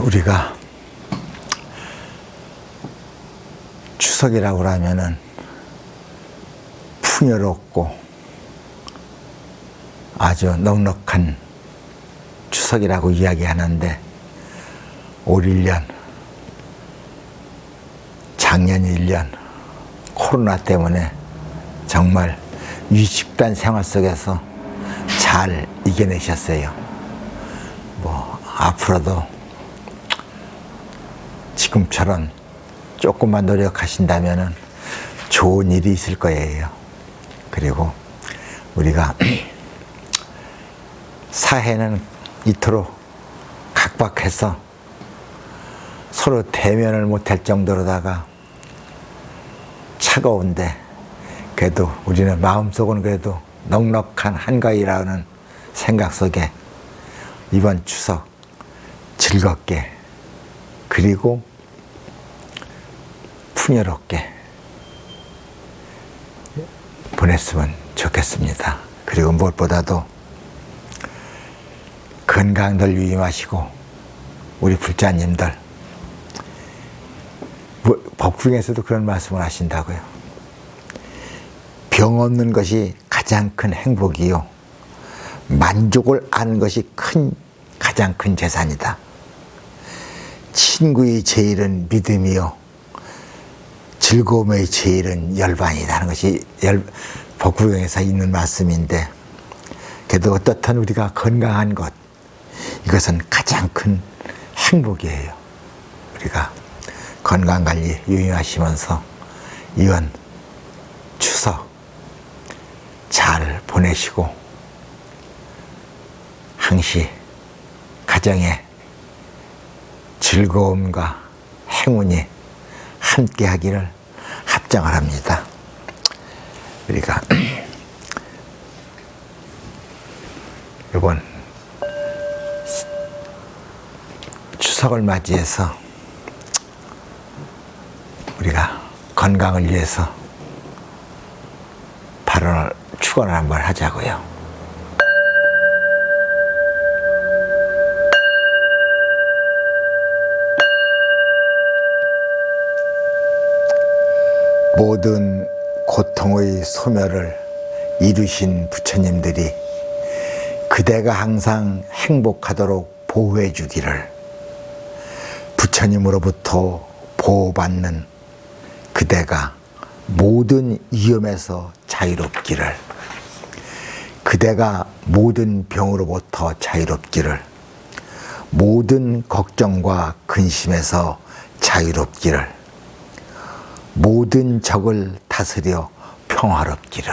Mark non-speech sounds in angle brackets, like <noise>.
우리가 추석이라고 하면은 풍요롭고 아주 넉넉한 추석이라고 이야기하는데 올 1년, 작년 1년 코로나 때문에 정말 위식단 생활 속에서 잘 이겨내셨어요. 뭐 앞으로도 지금처럼 조금만 노력하신다면 좋은 일이 있을 거예요. 그리고 우리가 <clears throat> 사회는 이토록 각박해서 서로 대면을 못할 정도로다가 차가운데 그래도 우리는 마음속은 그래도 넉넉한 한가위라는 생각 속에 이번 추석 즐겁게 그리고 풍요롭게 보냈으면 좋겠습니다. 그리고 무엇보다도 건강들 유의하시고 우리 불자님들 뭐, 법궁에서도 그런 말씀을 하신다고요. 병 없는 것이 가장 큰 행복이요. 만족을 아는 것이 큰 가장 큰 재산이다. 친구의 제일은 믿음이요. 즐거움의 제일은 열반이라는 것이 열, 복구경에서 있는 말씀인데, 그래도 어떻든 우리가 건강한 것, 이것은 가장 큰 행복이에요. 우리가 건강 관리 유의하시면서 이번 추석 잘 보내시고 항시 가정에 즐거움과 행운이 함께 하기를 합장을 합니다. 우리가 <clears throat> 이번 추석을 맞이해서 우리가 건강을 위해서 발언을 축원을 한번 하자고요. 모든 고통의 소멸을 이루신 부처님들이 그대가 항상 행복하도록 보호해 주기를 부처님으로부터 보호받는 그대가 모든 위험에서 자유롭기를 그대가 모든 병으로부터 자유롭기를 모든 걱정과 근심에서 자유롭기를 모든 적을 다스려 평화롭기를